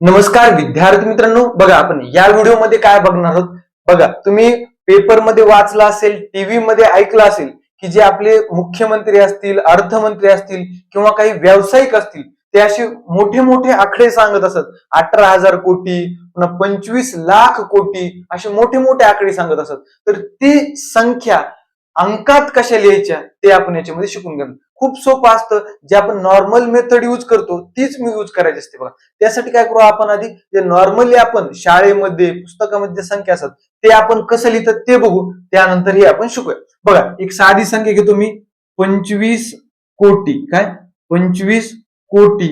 नमस्कार विद्यार्थी मित्रांनो बघा आपण या व्हिडिओमध्ये काय बघणार आहोत? बघा तुम्ही पेपरमध्ये वाचला असेल टीव्ही मध्ये ऐकलं असेल की जे आपले मुख्यमंत्री असतील अर्थमंत्री असतील किंवा काही व्यावसायिक असतील ते असे मोठे मोठे आकडे सांगत असत. अठरा हजार कोटी पुन्हा पंचवीस लाख कोटी असे मोठे मोठे आकडे सांगत असत. तर ती संख्या अंकात कशा लिहायच्या ते आपण याच्यामध्ये शिकून घेणार. खूप सोपं असतं. जे आपण नॉर्मल मेथड यूज करतो तीच मी यूज करायची असते बघा. त्यासाठी काय करू आपण आधी जे नॉर्मली आपण शाळेमध्ये पुस्तकामध्ये संख्या असतात ते आपण कसं लिहितात ते बघू. त्यानंतर हे आपण शिकूया. बघा एक साधी संख्या घेतो मी. पंचवीस कोटी. काय? पंचवीस कोटी.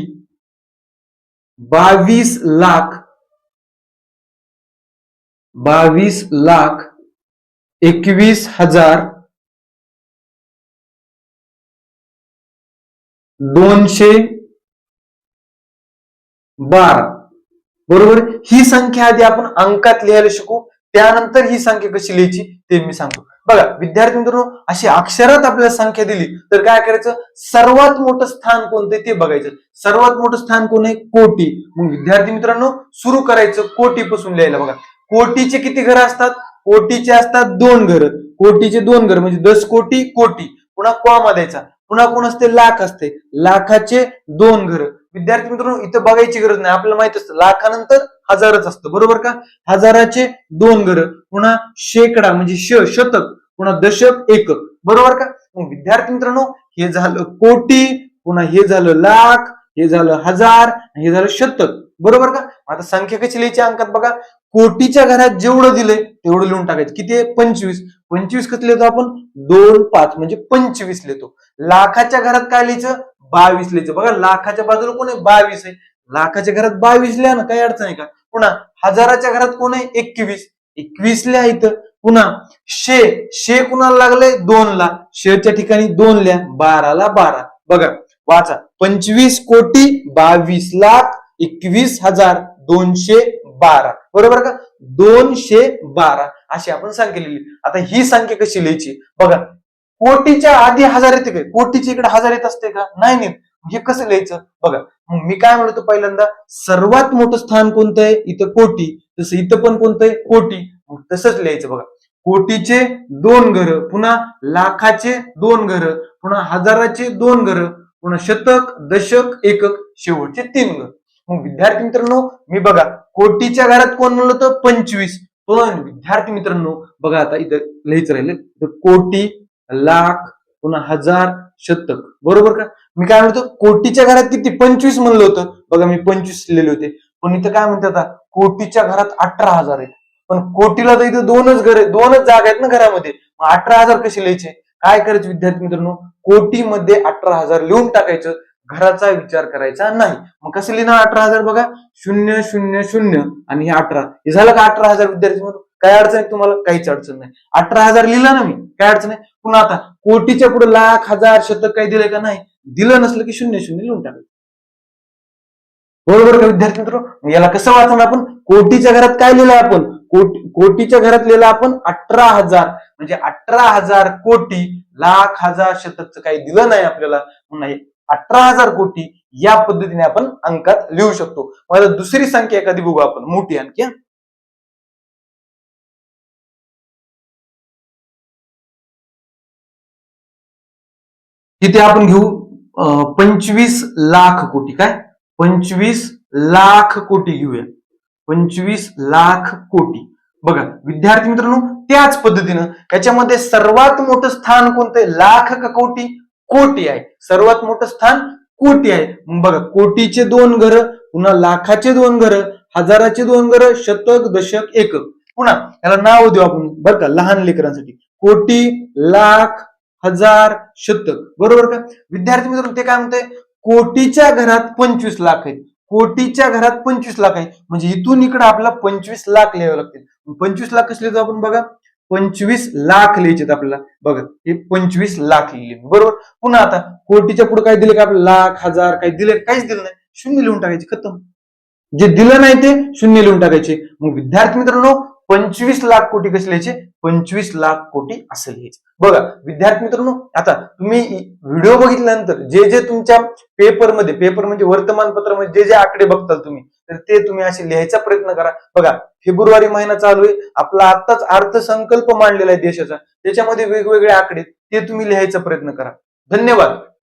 बावीस लाख. बावीस लाख एकवीस हजार दोनशे बारा. बरोबर? ही संख्या आधी आपण अंकात लिहायला शिकू त्यानंतर ही संख्या कशी लिहायची ते मी सांगतो. बघा विद्यार्थी मित्रांनो अशी अक्षरात आपल्याला संख्या दिली तर काय करायचं? सर्वात मोठं स्थान कोणतं ते बघायचं. सर्वात मोठं स्थान कोण आहे? कोटी. मग विद्यार्थी मित्रांनो सुरू करायचं कोटीपासून लिहायला बघा. कोटीचे किती घरं असतात? कोटीचे असतात दोन घर. कोटीचे दोन घर म्हणजे दस कोटी कोटी. पुन्हा कॉमा द्यायचा. पुन्हा कोण असते? लाख असते. लाखाचे दोन घर. विद्यार्थी मित्रांनो इथं बघायची गरज नाही. आपल्याला माहीत असतं लाखानंतर हजारच असतं. बरोबर का? हजाराचे दोन घर. पुन्हा शेकडा म्हणजे श शतक. पुन्हा दशक एकक. बरोबर का? मग विद्यार्थी मित्रांनो हे झालं कोटी पुन्हा हे झालं लाख हे झालं हजार हे झालं शतक. बरोबर का? आता संख्या कशी लिहायची अंकात बघा? कोटीच्या घरात जेवढं दिलंय तेवढं लिहून टाकायचं. किती आहे? पंचवीस. पंचवीस कसं लिहितो आपण? दोन पाच म्हणजे पंचवीस लिहितो. लाखाच्या घरात काय लिहायचं? बावीस लिहायचं. बघा लाखाच्या बाजूला कोण आहे? बावीस आहे. लाखाच्या घरात बावीस लिहा ना काही अडचण आहे का? पुन्हा हजाराच्या घरात कोण आहे? एकवीस. एकवीस लिहा इथं. पुन्हा शे. शे कुणाला लागले दोन ला शेच्या ठिकाणी दोन लिहा. बाराला बारा. बघा वाचा. पंचवीस कोटी बावीस लाख एकवीस हजार दोनशे बारा. बरोबर का? दोनशे बारा. अशी आपण संख्या लिहिली आता ही संख्या कशी लिहायची? बघा. कोटीच्या आधी हजार येते काय? कोटीची इकडे हजार येत असते का? नाही नाही. हे कसं लिहायचं? बघा. मग मी काय म्हणतो पहिल्यांदा? सर्वात मोठं स्थान कोणतं आहे? इथं कोटी. तसं इथं पण कोणतं आहे? कोटी. मग तसंच लिहायचं बघा. कोटीचे दोन घर पुन्हा लाखाचे दोन घर पुन्हा हजाराचे दोन घर पुन्हा शतक दशक एकक शेवटचे तीन घर. मग विद्यार्थी मित्रांनो मी बघा कोटीच्या घरात कोण म्हणलं होतं? पंचवीस. पण विद्यार्थी मित्रांनो बघा आता इथं लिहायचं राहिलं. तर कोटी लाख पुन्हा हजार शतक. बरोबर का? मी काय म्हणतो? कोटीच्या घरात किती? पंचवीस म्हणलं होतं. बघा मी पंचवीस लिहिले होते. पण इथं काय म्हणतात आता? कोटीच्या घरात अठरा हजार आहेत. पण कोटीला तर इथं दोनच घर आहे दोनच जागा आहेत ना घरामध्ये. मग अठरा हजार कसे लिहायचे? काय करायचं विद्यार्थी मित्रांनो? कोटीमध्ये अठरा हजार लिहून टाकायचं. घराचा विचार करायचा नाही. मग कसं लिहिणार अठरा हजार बघा? शून्य शून्य शून्य आणि हे अठरा. हे झालं का अठरा हजार विद्यार्थी म्हणून काय अडचण आहे तुम्हाला? काहीच अडचण नाही. अठरा हजार लिहिला ना मी? काय अडचण आहे? पुन्हा आता कोटीच्या पुढे लाख हजार शतक काही दिलंय का नाही? दिलं नसलं की शून्य शून्य लिहून टाकायचं बरोबर का विद्यार्थी मित्र? याला कसं वाचणार आपण? कोटीच्या घरात काय लिहिलं आपण? कोटी कोटीच्या घरात लिहिलं आपण अठरा हजार. म्हणजे अठरा हजार कोटी लाख हजार शतकचं काही दिलं नाही आपल्याला. अठरा हजार कोटी या पद्धतीने आपण अंकात लिहू शकतो. मला दुसरी संख्या एखादी बघू आपण. मोठी आणखी हा. तिथे आपण घेऊ अं, पंचवीस लाख कोटी. काय? पंचवीस लाख कोटी घेऊया. पंचवीस लाख कोटी. बघा विद्यार्थी मित्रांनो त्याच पद्धतीनं याच्यामध्ये सर्वात मोठं स्थान कोणतं लाख का कोटी? कोटी आहे. सर्वात मोठं स्थान कोटी आहे. मग बघा कोटीचे दोन घर पुन्हा लाखाचे दोन घर हजाराचे दोन घर शतक दशक एकक. पुन्हा याला नाव देऊ आपण बरं का लहान लेकरांसाठी. कोटी लाख हजार शतक. बरोबर का? विद्यार्थी मित्र ते काय म्हणते कोटीच्या घरात पंचवीस लाख आहेत. कोटीच्या घरात पंचवीस लाख आहे. म्हणजे इथून इकडे आपल्याला पंचवीस लाख लिहावे लागतील. पंचवीस लाख कसले आपण बघा? पंचवीस लाख लिहायचे आपल्याला. बघा हे पंचवीस लाख लिहिले बरोबर? पुन्हा आता कोटीच्या पुढे काय दिले का आपल्याला? लाख हजार काही दिले काहीच दिलं नाही. शून्य लिहून टाकायचे खतम. जे दिलं नाही ते शून्य लिहून टाकायचे. मग विद्यार्थी मित्रांनो पंचवीस लाख कोटी कसे लिहायचे? पंचवीस लाख कोटी असं लिहायचे. बघा विद्यार्थी मित्रांनो आता तुम्ही व्हिडिओ बघितल्यानंतर जे जे तुमच्या पेपरमध्ये पेपर म्हणजे वर्तमानपत्रामध्ये जे जे आकडे बघताल तुम्ही तर ते तुम्ही असे लिहायचा प्रयत्न करा. बघा फेब्रुवारी महिना चालू आहे. आपला आत्ताच अर्थसंकल्प मांडलेला आहे देशाचा. त्याच्यामध्ये वेगवेगळे आकडे ते तुम्ही लिहायचा प्रयत्न करा. धन्यवाद.